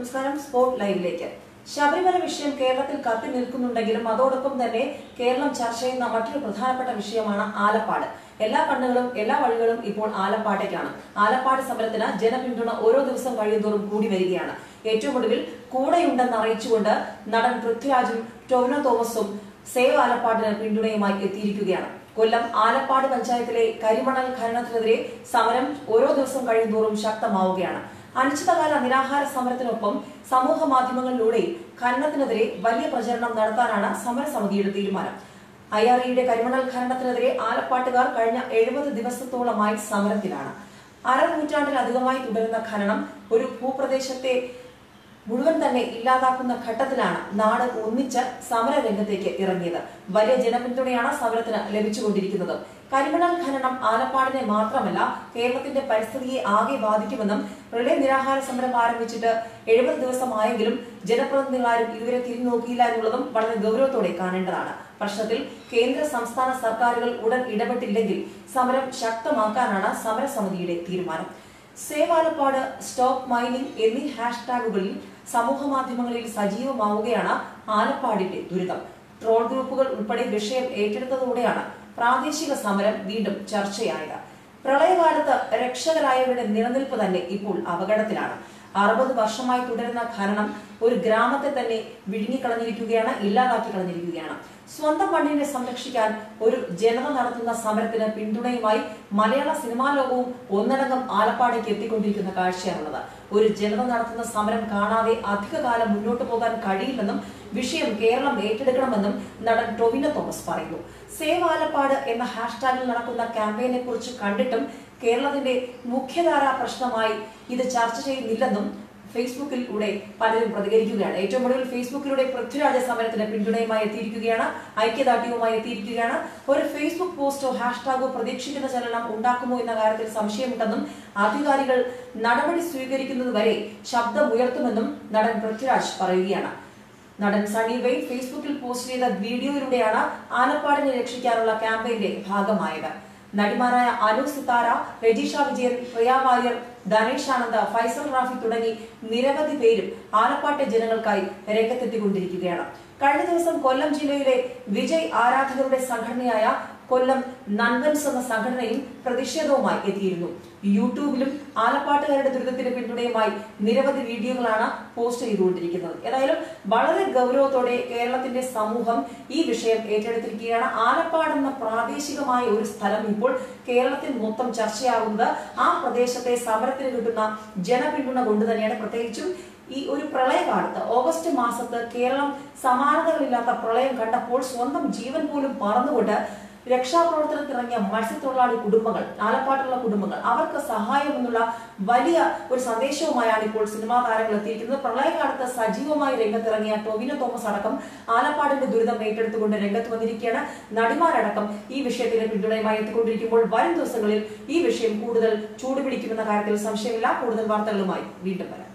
നമസ്കാരം സ്പോർട്ട് ലൈവിലേക്ക് ശബരിമല വിഷയം കേരളത്തിൽ കത്തി നിൽക്കുന്നുണ്ടെങ്കിലും അതോടൊപ്പം തന്നെ കേരളം ചർച്ച ചെയ്യുന്ന മറ്റൊരു പ്രധാനപ്പെട്ട വിഷയമാണ് ആലപ്പാട്. എല്ലാ കണ്ണുകളും എല്ലാ വഴികളും ഇപ്പോൾ ആലപ്പാട്ടേക്കാണ്. ആലപ്പാട് സമരത്തിന് ജനപിന്തുണ ഓരോ ദിവസം കഴിയുന്തോറും കൂടി വരികയാണ്. ഏറ്റവും ഒടുവിൽ കൂടെയുണ്ടെന്ന് അറിയിച്ചുകൊണ്ട് നടൻ പൃഥ്വിരാജും ടോവിനോ തോമസും സേവ് ആലപ്പാടിന് പിന്തുണയുമായി എത്തിയിരിക്കുകയാണ്. കൊല്ലം ആലപ്പാട് പഞ്ചായത്തിലെ കരിമണൽ ഖനനത്തിനെതിരെ സമരം ഓരോ ദിവസം കഴിയുന്തോറും ശക്തമാവുകയാണ്. അനിശ്ചിതകാല നിരാഹാര സമരത്തിനൊപ്പം സമൂഹ മാധ്യമങ്ങളിലൂടെ ഖനനത്തിനെതിരെ വലിയ പ്രചരണം നടത്താനാണ് സമരസമിതിയുടെ തീരുമാനം. ഐ ആർ ഇയുടെ കരിമണൽ ഖനനത്തിനെതിരെ ആലപ്പാട്ടുകാർ കഴിഞ്ഞ എഴുപത് ദിവസത്തോളമായി സമരത്തിലാണ്. അരനൂറ്റാണ്ടിലധികമായി തുടരുന്ന ഖനനം ഒരു ഭൂപ്രദേശത്തെ മുഴുവൻ തന്നെ ഇല്ലാതാക്കുന്ന ഘട്ടത്തിലാണ് നാട് ഒന്നിച്ച് സമര രംഗത്തേക്ക് ഇറങ്ങിയത്. വലിയ ജനപിന്തുണയാണ് സമരത്തിന് ലഭിച്ചുകൊണ്ടിരിക്കുന്നത്. കരിമണൽ ഖനനം ആലപ്പാടിനെ മാത്രമല്ല കേരളത്തിന്റെ പരിസ്ഥിതിയെ ആകെ ബാധിക്കുമെന്നും റിലേ നിരാഹാര സമരം ആരംഭിച്ചിട്ട് എഴുപത് ദിവസമായെങ്കിലും ജനപ്രതിനിധികളാരും ഇതുവരെ തിരിഞ്ഞു നോക്കിയില്ല എന്നുള്ളതും വളരെ ഗൗരവത്തോടെ കാണേണ്ടതാണ്. പ്രശ്നത്തിൽ കേന്ദ്ര സംസ്ഥാന സർക്കാരുകൾ ഉടൻ ഇടപെട്ടില്ലെങ്കിൽ സമരം ശക്തമാക്കാനാണ് സമരസമിതിയുടെ തീരുമാനം. സേവാലപ്പാട് സ്റ്റോപ്പ് മൈനിങ് എന്നീ ഹാഷ്ടാഗുകളിൽ സമൂഹ മാധ്യമങ്ങളിൽ സജീവമാവുകയാണ് ആലപ്പാടിന്റെ ദുരിതം. ട്രോൾ ഗ്രൂപ്പുകൾ ഉൾപ്പെടെ വിഷയം ഏറ്റെടുത്തതോടെയാണ് പ്രാദേശിക സമരം വീണ്ടും ചർച്ചയായത്. പ്രളയകാലത്ത് രക്ഷകരായവരുടെ നിലനിൽപ്പ് തന്നെ ഇപ്പോൾ അപകടത്തിലാണ്. അറുപത് വർഷമായി തുടരുന്ന ഖനനം ഒരു ഗ്രാമത്തെ തന്നെ വിഴുങ്ങിക്കളഞ്ഞിരിക്കുകയാണ് ഇല്ലാതാക്കി കളഞ്ഞിരിക്കുകയാണ്. സ്വന്തം മണ്ണിനെ സംരക്ഷിക്കാൻ ഒരു ജനത നടത്തുന്ന സമരത്തിന് പിന്തുണയുമായി മലയാള സിനിമാ ലോകവും ഒന്നടങ്കം ആലപ്പാടേക്ക് എത്തിക്കൊണ്ടിരിക്കുന്ന കാഴ്ചയാണുള്ളത്. ഒരു ജനത നടത്തുന്ന സമരം കാണാതെ അധികകാലം മുന്നോട്ട് പോകാൻ കഴിയില്ലെന്നും വിഷയം കേരളം ഏറ്റെടുക്കണമെന്നും നടൻ ടൊവിനോ തോമസ് പറയുന്നു. സേവ് ആലപ്പാട് എന്ന ഹാഷ്ടാഗിൽ നടക്കുന്ന ക്യാമ്പയിനെ കുറിച്ച് കണ്ടിട്ടും കേരളത്തിന്റെ മുഖ്യധാരാ പ്രശ്നമായി ഇത് ചർച്ച ചെയ്യുന്നില്ലെന്നും ഫേസ്ബുക്കിലൂടെ പലരും പ്രതികരിക്കുകയാണ്. ഏറ്റവും കൂടുതൽ ഫേസ്ബുക്കിലൂടെ പൃഥ്വിരാജ സമരത്തിന് പിന്തുണയുമായി എത്തിയിരിക്കുകയാണ്. ഐക്യദാർഢ്യവുമായി എത്തിയിരിക്കുകയാണ്. ഒരു ഫേസ്ബുക്ക് പോസ്റ്റോ ഹാഷ്ടാഗോ പ്രതീക്ഷിക്കുന്ന ചലനം ഉണ്ടാക്കുമോ എന്ന കാര്യത്തിൽ സംശയമുണ്ടെന്നും അധികാരികൾ നടപടി സ്വീകരിക്കുന്നത് വരെ ശബ്ദമുയർത്തുമെന്നും നടൻ പൃഥ്വിരാജ് പറയുകയാണ്. നടൻ സണി വൈ ഫേസ്ബുക്കിൽ പോസ്റ്റ് ചെയ്ത വീഡിയോയിലൂടെയാണ് ആലപ്പാടിനെ രക്ഷിക്കാനുള്ള ക്യാമ്പയിന്റെ ഭാഗമായത്. നടിമാരായ അനു സിത്താര രജിഷ വിജയൻ പ്രിയ വാര്യർ ധനേഷ് ആനന്ദ് ഫൈസൽ റാഫി തുടങ്ങി നിരവധി പേരും ആലപ്പാട്ടെ ജനങ്ങൾക്കായി രംഗത്തെത്തിക്കൊണ്ടിരിക്കുകയാണ്. കഴിഞ്ഞ ദിവസം കൊല്ലം ജില്ലയിലെ വിജയ് ആരാധകരുടെ സംഘടനയായ കൊല്ലം നൻവൻസ് എന്ന സംഘടനയും പ്രതിഷേധവുമായി എത്തിയിരുന്നു. യൂട്യൂബിലും ആലപ്പാട്ടുകാരുടെ ദുരിതത്തിന് പിന്തുണയുമായി നിരവധി വീഡിയോകളാണ് പോസ്റ്റ് ചെയ്തുകൊണ്ടിരിക്കുന്നത്. ഏതായാലും വളരെ ഗൗരവത്തോടെ കേരളത്തിന്റെ സമൂഹം ഈ വിഷയം ഏറ്റെടുത്തിരിക്കുകയാണ്. ആലപ്പാട് എന്ന പ്രാദേശികമായ ഒരു സ്ഥലം ഇപ്പോൾ കേരളത്തിൽ മൊത്തം ചർച്ചയാകുന്നത് ആ പ്രദേശത്തെ സമരത്തിന് കിട്ടുന്ന ജനപിന്തുണ കൊണ്ട് തന്നെയാണ്. പ്രത്യേകിച്ചും ഈ ഒരു പ്രളയകാലത്ത് ഓഗസ്റ്റ് മാസത്ത് കേരളം സമാനതകളില്ലാത്ത പ്രളയം കണ്ടപ്പോൾ സ്വന്തം ജീവൻ പോലും പറന്നുകൊണ്ട് രക്ഷാപ്രവർത്തനത്തിനിറങ്ങിയ മത്സ്യത്തൊഴിലാളി കുടുംബങ്ങൾ ആലപ്പാട്ടുള്ള കുടുംബങ്ങൾ അവർക്ക് സഹായം എന്നുള്ള വലിയ ഒരു സന്ദേശവുമായാണ് ഇപ്പോൾ സിനിമാ താരങ്ങൾ എത്തിയിരിക്കുന്നത്. പ്രളയകാലത്ത് സജീവമായി രംഗത്തിറങ്ങിയ ടൊവിനോ തോമസ് അടക്കം ആലപ്പാടിന്റെ ദുരിതം ഏറ്റെടുത്തുകൊണ്ട് രംഗത്ത് വന്നിരിക്കുകയാണ്. നടിമാരടക്കം ഈ വിഷയത്തിന് പിന്തുണയുമായി എത്തിക്കൊണ്ടിരിക്കുമ്പോൾ വരും ദിവസങ്ങളിൽ ഈ വിഷയം കൂടുതൽ ചൂടുപിടിക്കുമെന്ന കാര്യത്തിൽ സംശയമില്ല. കൂടുതൽ വാർത്തകളുമായി വീണ്ടും വരാം.